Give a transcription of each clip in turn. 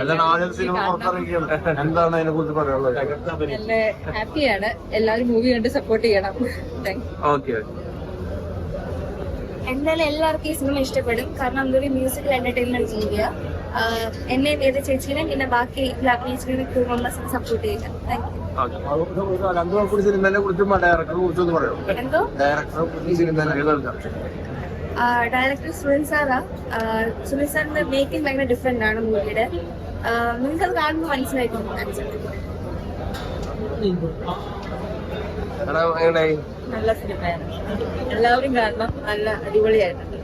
എന്താണ് അതിനെ കുറിച്ച് പറയാനുള്ളത്? ഹാപ്പിയാണ്. എല്ലാവരും മൂവി കണ്ട് സപ്പോർട്ട് ചെയ്യണം. ഓക്കെ എന്തായാലും എല്ലാവർക്കും ഈ സിനിമ ഇഷ്ടപ്പെടും. കാരണം എന്തൊരു മ്യൂസിക്കൽ എന്റർടൈൻമെന്റ് ചെയ്യുക. എന്നെ ഏത് ചേച്ചീനെ പിന്നെ ബാക്കി അഭിനയിച്ചിരുന്ന ക്രൂ മെമ്പേഴ്സിനെ സപ്പോർട്ട് ചെയ്യുക. താങ്ക് യു സിനിമനെ കുറിച്ചും ഡയറക്ടറെ കുറിച്ച് ഒന്ന് പറയോ. എന്തോ? ഡയറക്ടറെ കുറിച്ച് സിനിമ ഡയറക്ടർ സുനിൽ സാറാ സുനിൽ സാറിന്റെ മേക്കിംഗ് ഭയങ്കര ഡിഫറെന്റ് ആണ് മൂവിയുടെ നിങ്ങൾക്ക് അത് കാണുമ്പോൾ എങ്ങനെയായി? നല്ല സിനിമയാണ് എല്ലാവരും കാണണം. നല്ല അടിപൊളിയായിട്ടുണ്ട്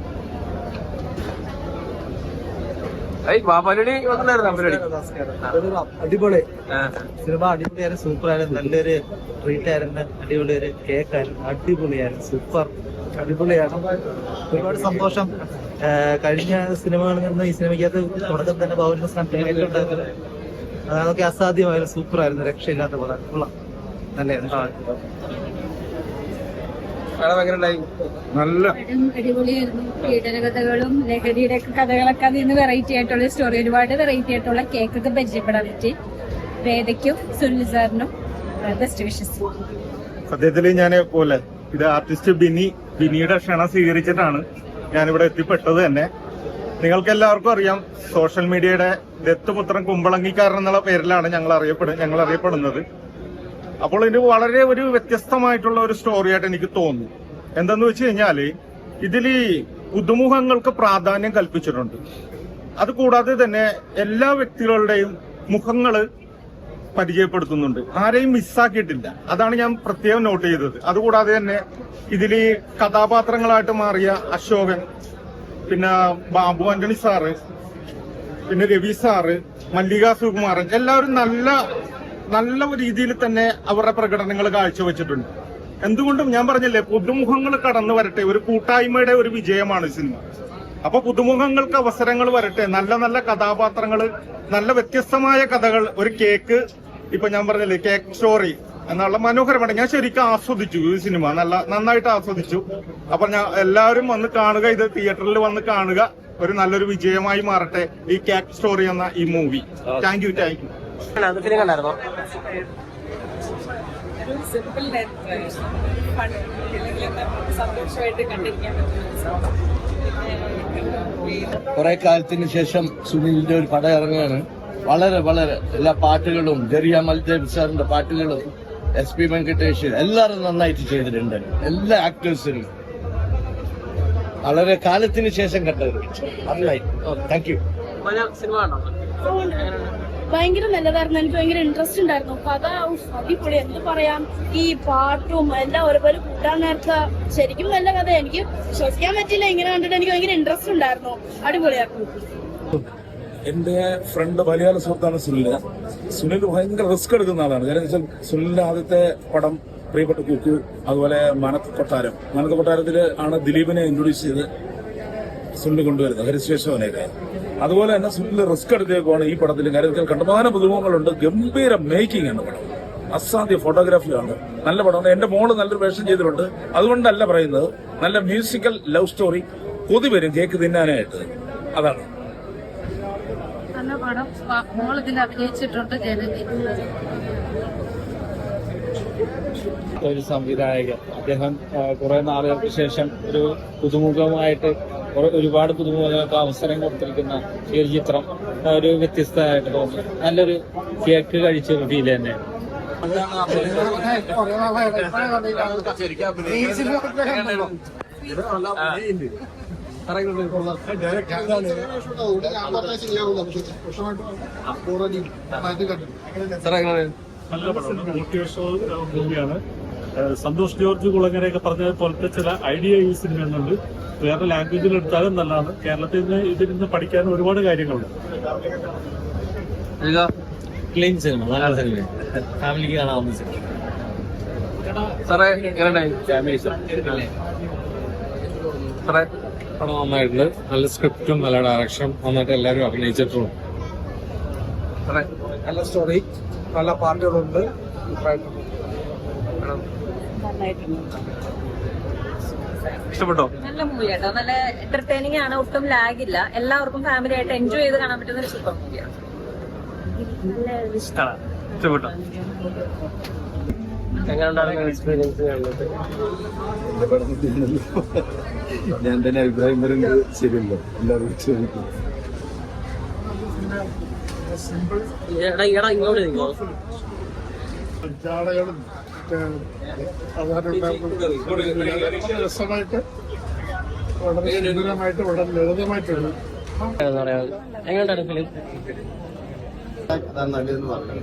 അടിപൊളി സിനിമ അടിപൊളിയായിരുന്നു സൂപ്പർ ആയിരുന്നു നല്ലൊരു ട്രീറ്റ് ആയിരുന്നു അടിപൊളി ഒരു കേക്ക് ആയിരുന്നു അടിപൊളിയായിരുന്നു സൂപ്പർ അടിപൊളിയാണ്. ഒരുപാട് സന്തോഷം. കഴിഞ്ഞ സിനിമകളിൽ നിന്ന് ഈ സിനിമയ്ക്കകത്ത് തുടക്കം തന്നെ പൗരണ്ടായിരുന്നു അതൊക്കെ അസാധ്യമായിരുന്നു സൂപ്പർ ആയിരുന്നു. രക്ഷയില്ലാത്ത മേഡം എങ്ങനെയുണ്ടായി? നല്ല. അടിപൊളിയായിരുന്നു. പീഡന കഥകളും ലഹരിയുടെ ഒക്കെ കഥകളൊക്കെ അതിൽ നിന്ന് വെറൈറ്റി ആയിട്ടുള്ള സ്റ്റോറി ഒരുപാട് വെറൈറ്റി ആയിട്ടുള്ള കേക്കൊക്കെ പരിചയപ്പെടാൻ പറ്റി. വേദയ്ക്കും സുനിൽ സാറിനും ബെസ്റ്റ് വിഷസ് സത്യത്തിൽ ഞാൻ പോലെ ഇത് ആർട്ടിസ്റ്റ് ബിനി ബിനിയുടെ ക്ഷണം സ്വീകരിച്ചിട്ടാണ് ഞാനിവിടെ എത്തിപ്പെട്ടത് തന്നെ. നിങ്ങൾക്ക് എല്ലാവർക്കും അറിയാം സോഷ്യൽ മീഡിയയുടെ ദത്തുപുത്രൻ കുമ്പളങ്ങിക്കാരൻ എന്നുള്ള പേരിലാണ് ഞങ്ങൾ അറിയപ്പെടുന്നത് ഞങ്ങൾ അറിയപ്പെടുന്നത്. അപ്പോൾ ഇത് വളരെ ഒരു വ്യത്യസ്തമായിട്ടുള്ള ഒരു സ്റ്റോറി ആയിട്ട് എനിക്ക് തോന്നുന്നു. എന്തെന്ന് വെച്ച് കഴിഞ്ഞാൽ ഇതിൽ പുതുമുഖങ്ങൾക്ക് പ്രാധാന്യം കൽപ്പിച്ചിട്ടുണ്ട്. അതുകൂടാതെ തന്നെ എല്ലാ വ്യക്തികളുടെയും മുഖങ്ങൾ പരിചയപ്പെടുത്തുന്നുണ്ട്. ആരെയും മിസ്സാക്കിയിട്ടില്ല. അതാണ് ഞാൻ പ്രത്യേകം നോട്ട് ചെയ്തത്. അതുകൂടാതെ തന്നെ ഇതിൽ കഥാപാത്രങ്ങളായിട്ട് മാറിയ അശോകൻ പിന്നെ ബാബു ആന്റണി സാറ് പിന്നെ രവി സാറ് മല്ലിക സുകുമാരൻ എല്ലാവരും നല്ല നല്ല രീതിയിൽ തന്നെ അവരുടെ പ്രകടനങ്ങൾ കാഴ്ചവെച്ചിട്ടുണ്ട്. എന്തുകൊണ്ടും ഞാൻ പറഞ്ഞില്ലേ പുതുമുഖങ്ങൾ കടന്നു വരട്ടെ ഒരു കൂട്ടായ്മയുടെ ഒരു വിജയമാണ് സിനിമ. അപ്പൊ പുതുമുഖങ്ങൾക്ക് അവസരങ്ങൾ വരട്ടെ നല്ല നല്ല കഥാപാത്രങ്ങൾ നല്ല വ്യത്യസ്തമായ കഥകൾ ഒരു കേക്ക് ഇപ്പൊ ഞാൻ പറഞ്ഞില്ലേ കേക്ക് സ്റ്റോറി എന്നുള്ള മനോഹരമാണ് ഞാൻ ശരിക്കും ആസ്വദിച്ചു ഈ സിനിമ നല്ല നന്നായിട്ട് ആസ്വദിച്ചു. അപ്പൊ ഞാൻ എല്ലാവരും വന്ന് കാണുക ഇത് തിയേറ്ററിൽ വന്ന് കാണുക. ഒരു നല്ലൊരു വിജയമായി മാറട്ടെ ഈ കേക്ക് സ്റ്റോറി എന്ന ഈ movie thank you thank you simple സന്തോഷമായിട്ട് കണ്ടിരിക്കാൻ കുറെ കാലത്തിന് ശേഷം സുനിലിന്റെ ഒരു പടം ഇറങ്ങുകയാണ്. വളരെ വളരെ എല്ലാ പാട്ടുകളും ജെറിയ മൽദേവ് സാറിന്റെ പാട്ടുകളും എസ് പി വെങ്കടേഷ് എല്ലാവരും നന്നായിട്ട് ചെയ്തിട്ടുണ്ട്. എല്ലാ ആക്ടേഴ്സിനും വളരെ കാലത്തിന് ശേഷം കണ്ടത്. നന്നായി. താങ്ക് യു ഭയങ്കര നല്ലതായിരുന്നു. എനിക്ക് ഭയങ്കര ഇൻട്രസ്റ്റ് ഉണ്ടായിരുന്നു. കഥ അടിപൊളി. എന്ത് പറയാം? ഈ പാട്ടും എല്ലാം ഒരുപോലെ കൂട്ടാൻ നേരത്തെ ശരിക്കും നല്ല കഥ എനിക്ക് ശ്വസിക്കാൻ പറ്റില്ല ഇങ്ങനെ കണ്ടിട്ട് എനിക്ക് ഭയങ്കര ഇൻട്രസ്റ്റ് ഉണ്ടായിരുന്നു. അടിപൊളിയായിരുന്നു. എന്റെ ഫ്രണ്ട് മലയാള സുഹൃത്താണ് സുനിൽ സുനിൽ ഭയങ്കര റിസ്ക് എടുക്കുന്ന ആളാണ്. കാരണം വെച്ചാൽ സുനിലിന്റെ ആദ്യത്തെ പടം പ്രിയപ്പെട്ട കുക്കു അതുപോലെ മനത്ത് കൊട്ടാരം. മനത്ത് കൊട്ടാരത്തിൽ ആണ് ദിലീപിനെ ഇൻട്രൊഡ്യൂസ് ചെയ്ത് സുനിൽ കൊണ്ടുവരുന്നത് ഹരിശേഷവനെയൊക്കെ അതുപോലെ തന്നെ സുനിൽ റിസ്ക് എടുത്തേക്കുവാണ് ഈ പടത്തിൽ കാര്യം കണ്ടമാന പുതുമുഖങ്ങളുണ്ട്. ഗംഭീര മേക്കിംഗ് ആണ് പടം. അസാധ്യ ഫോട്ടോഗ്രാഫിയാണ് നല്ല പടമാണ്. എന്റെ മോൾ നല്ലൊരു വേഷം ചെയ്തിട്ടുണ്ട്. അതുകൊണ്ടല്ല പറയുന്നത്. നല്ല മ്യൂസിക്കൽ ലവ് സ്റ്റോറി കൊതി വരും കേക്ക് തിന്നാനായിട്ട്. അതാണ്. മോൾ ഇതിൽ അഭിനയിച്ചിട്ടുണ്ട് ജനനി ഒരു സംവിധായകൻ. അദ്ദേഹം കുറെ നാളുകൾക്ക് ശേഷം ഒരു പുതുമുഖമായിട്ട് ഒരുപാട് പുതുമുഖങ്ങൾക്ക് അവസരം കൊടുത്തിരിക്കുന്ന ഈ ഒരു ചിത്രം ഒരു വ്യത്യസ്തമായിട്ട് തോന്നുന്നു. നല്ലൊരു കേക്ക് കഴിച്ച ഒരു ഫീൽ തന്നെയാണ് നല്ല പടമാണ് മോട്ടിവേഷണൽ മൂവിയാണ് ഏഹ് സന്തോഷ് ജോർജ് കുളങ്ങരയൊക്കെ പറഞ്ഞ പോലത്തെ ചില ഐഡിയ ഈ സിനിമയുന്നുണ്ട് വേറെ ലാംഗ്വേജിൽ എടുത്താലും നല്ലതാണ്. കേരളത്തിൽ നിന്ന് ഇതിൽ നിന്ന് പഠിക്കാൻ ഒരുപാട് കാര്യങ്ങളുണ്ട്. ക്ലീൻ സിനിമ നല്ല സിനിമ. ഫാമിലിക്ക് കാണാവുന്ന സിനിമ. സാറേ എങ്ങനെയുണ്ടായി? സാറേ പടം നന്നായിട്ടുണ്ട് നല്ല സ്ക്രിപ്റ്റും നല്ല ഡയറക്ഷൻ നന്നായിട്ട് എല്ലാവരും അഭിനയിച്ചിട്ടുണ്ട് നല്ല സ്റ്റോറി നല്ല പാട്ടുകളുണ്ട്. ഇഷ്ടപ്പെട്ടോ? നല്ല മൂവി കേട്ടോ നല്ല എന്റർടൈനിങ് ആണ്. ഒട്ടും ലാഗ് ഇല്ല. എല്ലാവർക്കും ഫാമിലി ആയിട്ട് എൻജോയ് ചെയ്ത് കാണാൻ പറ്റുന്ന ഒരു സൂപ്പർ മൂവിയാണ് കാണാം ഇഷ്ടപ്പെട്ടോ ഞാൻ തന്നെ അഭിപ്രായം പറയുന്നത് ശരിയല്ലോ. എല്ലാവരും ചോദിക്കും. ജാടകളും വളരെ രസമായിട്ട് വളരെ സുന്ദരമായിട്ട് വളരെ ലളിതമായിട്ടുണ്ട് അതാണ് നല്ലതെന്ന് പറഞ്ഞു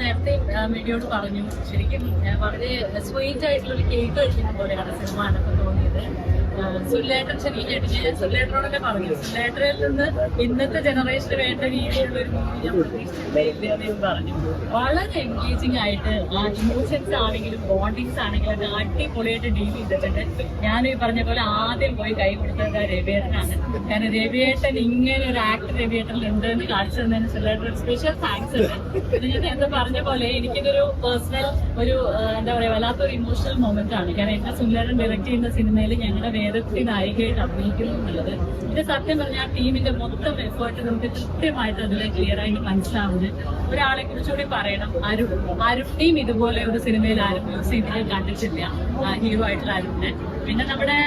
നേരത്തെ മീഡിയോട് പറഞ്ഞു. ശരിക്കും വളരെ സ്വീറ്റ് ആയിട്ടുള്ള ഒരു കേക്ക് കഴിക്കുന്ന പോലെയാണ് സിനിമ എന്നൊക്കെ തോന്നിയത്. സുല്ലേട്ടൻ ശരിക്കും ഞാൻ സുല്ലേട്ടനോടൊക്കെ പറഞ്ഞു സുല്ലേട്ടനിൽ നിന്ന് ഇന്നത്തെ ജനറേഷന് വേണ്ട രീതിയിലുള്ള ഒരു മൂവി ഞാൻ പറഞ്ഞു. വളരെ എൻഗേജിങ് ആയിട്ട് ആ ഇമോഷൻസ് ആണെങ്കിലും ബോണ്ടിങ്സ് ആണെങ്കിലും അത് അടിപൊളിയായിട്ട് ഡീൽ ചെയ്തിട്ടുണ്ട്. ഞാൻ ഈ പറഞ്ഞ പോലെ ആദ്യം പോയി കൈ കൊടുത്തത് രവിയേട്ടനാണ്. കാരണം രവിയേട്ടൻ ഇങ്ങനെ ഒരു ആക്ടർ രവിയേട്ടനിൽ ഉണ്ട് എന്ന് കാണിച്ചു തന്നതിന് സുല്ലേട്ടൻ സ്പെഷ്യൽ താങ്ക്സ് ഉണ്ട്. ഞാൻ നേരത്തെ പറഞ്ഞ പോലെ എനിക്കിതൊരു പേഴ്സണൽ ഒരു എന്താ പറയാ വല്ലാത്തൊരു ഇമോഷണൽ മൊമെന്റ് ആണ്. കാരണം എന്നെ സുല്ലേട്ടൻ ഡയറക്ട് ചെയ്യുന്ന സിനിമയിൽ ഞങ്ങളുടെ വേദത്തിൽ നായികയായിട്ട് അഭിനയിക്കുന്നു എന്നുള്ളത്. ഇത് സത്യം പറഞ്ഞാൽ ടീമിന്റെ മൊത്തം എഫേർട്ട് നമുക്ക് കൃത്യമായിട്ട് അതിൽ ക്ലിയർ ആയിട്ട് മനസ്സിലാവുന്നത് ഒരാളെ കുറിച്ചുകൂടി പറയണം. അരുൺ. അരുൺ ടീം ഇതുപോലെ ഒരു സിനിമയിൽ ആരും യൂസ് കണ്ടിട്ടില്ല. ഹീറോ ആയിട്ടുള്ള അരുണിനെ. പിന്നെ നമ്മുടെ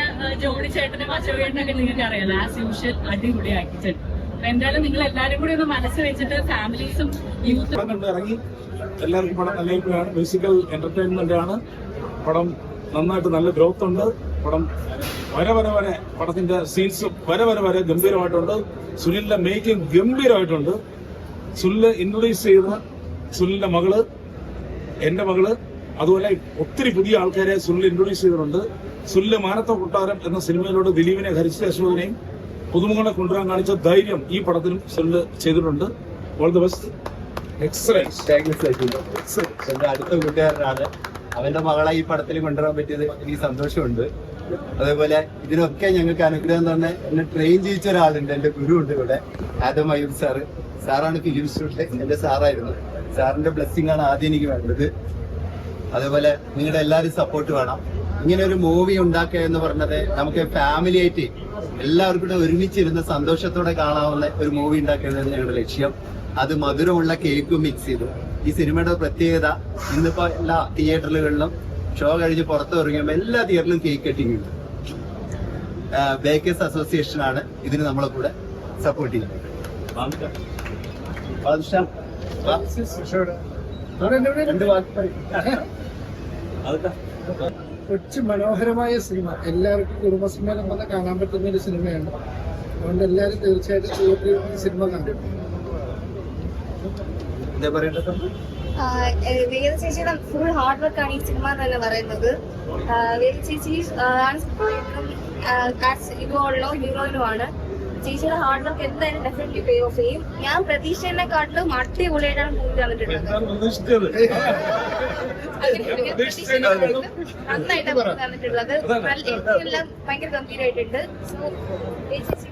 ജോണി ചേട്ടനും അശോകേട്ടനൊക്കെ നിങ്ങൾക്ക് അറിയാലോ ആസ് യൂഷ്വൽ അടിപൊളി ആക്കിയിട്ടുണ്ട്. അപ്പൊ എന്തായാലും നിങ്ങൾ എല്ലാരും കൂടി ഒന്ന് മനസ്സ് വെച്ചിട്ട് ഫാമിലീസും യൂത്തും ഇറങ്ങി. എല്ലാവർക്കും പടം നല്ല മ്യൂസിക്കൽ എന്റർടൈൻമെന്റ് ആണ്. പടം നന്നായിട്ട് നല്ല ഗ്രോത്ത് ഉണ്ട്. പടം വരെ വരെ വരെ പടത്തിന്റെ സീൻസ് വരെ വരെ വരെ ഗംഭീരമായിട്ടുണ്ട്. സുനിലിന്റെ മേക്കിംഗ് ഗംഭീരമായിട്ടുണ്ട്. സുനിൽ ഇൻട്രൊഡ്യൂസ് ചെയ്ത സുനിലിന്റെ മകൾ എന്റെ മകൾ അതുപോലെ ഒത്തിരി പുതിയ ആൾക്കാരെ സുനിൽ ഇൻട്രൊഡ്യൂസ് ചെയ്തിട്ടുണ്ട്. സുനിൽ മാനത്ത കൊട്ടാരം എന്ന സിനിമയിലൂടെ ദിലീപിനെ ഹരിശ്രീ അശോകനെയും പുതുമുഖങ്ങളെ കൊണ്ടുവരാൻ കാണിച്ച ധൈര്യം ഈ പടത്തിലും സുനിൽ ചെയ്തിട്ടുണ്ട്. ഓൾ ദി ബെസ്റ്റ് എക്സലൻസ് അടുത്ത കൂട്ടുകാരനാണ്. അവന്റെ മകളെ ഈ പടത്തിൽ കൊണ്ടുവരാൻ പറ്റിയത് എനിക്ക് സന്തോഷമുണ്ട്. അതേപോലെ ഇതിനൊക്കെ ഞങ്ങൾക്ക് അനുഗ്രഹം തന്നെ എന്നെ ട്രെയിൻ ചെയ്യിച്ച ഒരാളുണ്ട് എന്റെ ഗുരു ഉണ്ട് ഇവിടെ. ആദം അയ്യൂബ് സാറ്. സാറാണ് സ്റ്റുഡിയോ എന്റെ സാറായിരുന്നു. സാറിന്റെ ബ്ലെസ്സിങ് ആണ് ആദ്യം എനിക്ക് വേണ്ടത്. അതേപോലെ നിങ്ങളുടെ എല്ലാവരും സപ്പോർട്ട് വേണം. ഇങ്ങനെ ഒരു മൂവി ഉണ്ടാക്കുക എന്ന് പറഞ്ഞത് നമുക്ക് ഫാമിലി ആയിട്ട് എല്ലാവർക്കും കൂടെ ഒരുമിച്ചിരുന്ന് സന്തോഷത്തോടെ കാണാവുന്ന ഒരു മൂവി ഉണ്ടാക്കുന്നത് ഞങ്ങളുടെ ലക്ഷ്യം. അത് മധുരമുള്ള കേക്കും മിക്സ് ചെയ്തു. ഈ സിനിമയുടെ പ്രത്യേകത ഇന്നിപ്പോ എല്ലാ തിയേറ്ററുകളിലും ഷോ കഴിഞ്ഞ് പുറത്തു ഇറങ്ങിയപ്പോൾ എല്ലാ തിയേറ്ററിലും കേക്ക് കട്ടിങ് ഉണ്ട്. ബേക്കേഴ്സ് അസോസിയേഷൻ ആണ് ഇതിന് നമ്മളെ കൂടെ സപ്പോർട്ട് ചെയ്യുന്നത്. കൊച്ചു മനോഹരമായ സിനിമ. എല്ലാവർക്കും കുടുംബസമേതം വന്ന് കാണാൻ പറ്റുന്ന ഒരു സിനിമയാണ്. അതുകൊണ്ട് എല്ലാവരും തീർച്ചയായിട്ടും സിനിമ കണ്ടിട്ടുണ്ട് എന്താ പറയേണ്ടത്? വേദ ചേച്ചിയുടെ ഫുൾ ഹാർഡ് വർക്ക് ആണ് ഈ സിനിമ എന്ന് തന്നെ പറയുന്നത്. വേദ ചേച്ചി ഇതുള്ള ഹീറോയിനുമാണ് ചേച്ചിയുടെ ഹാർഡ് വർക്ക് എന്തായാലും ഡെഫിനറ്റ്ലി പേ ഓഫ് ചെയ്യും. ഞാൻ പ്രതീക്ഷേനെക്കാട്ടിലും അടിപൊളിയായിട്ടാണ് മൂവി തന്നിട്ടുള്ളത് നന്നായിട്ടാണ് മൂവി തന്നിട്ടുള്ളത് എല്ലാം ഭയങ്കര ഗംഭീരമായിട്ടുണ്ട് സോ ചേച്ചി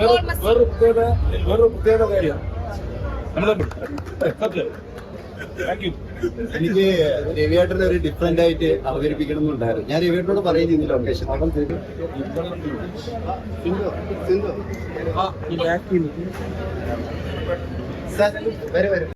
വേറെ പ്രത്യേകത പ്രത്യേകത കാര്യം എനിക്ക് രവിയേട്ടനെ ഒരു ഡിഫറെന്റ് ആയിട്ട് അവതരിപ്പിക്കണം എന്നുണ്ടായിരുന്നു. ഞാൻ രവിയേട്ടനോട് പറയുന്നില്ല ലൊക്കേഷൻ സാർ വരെ വരെ.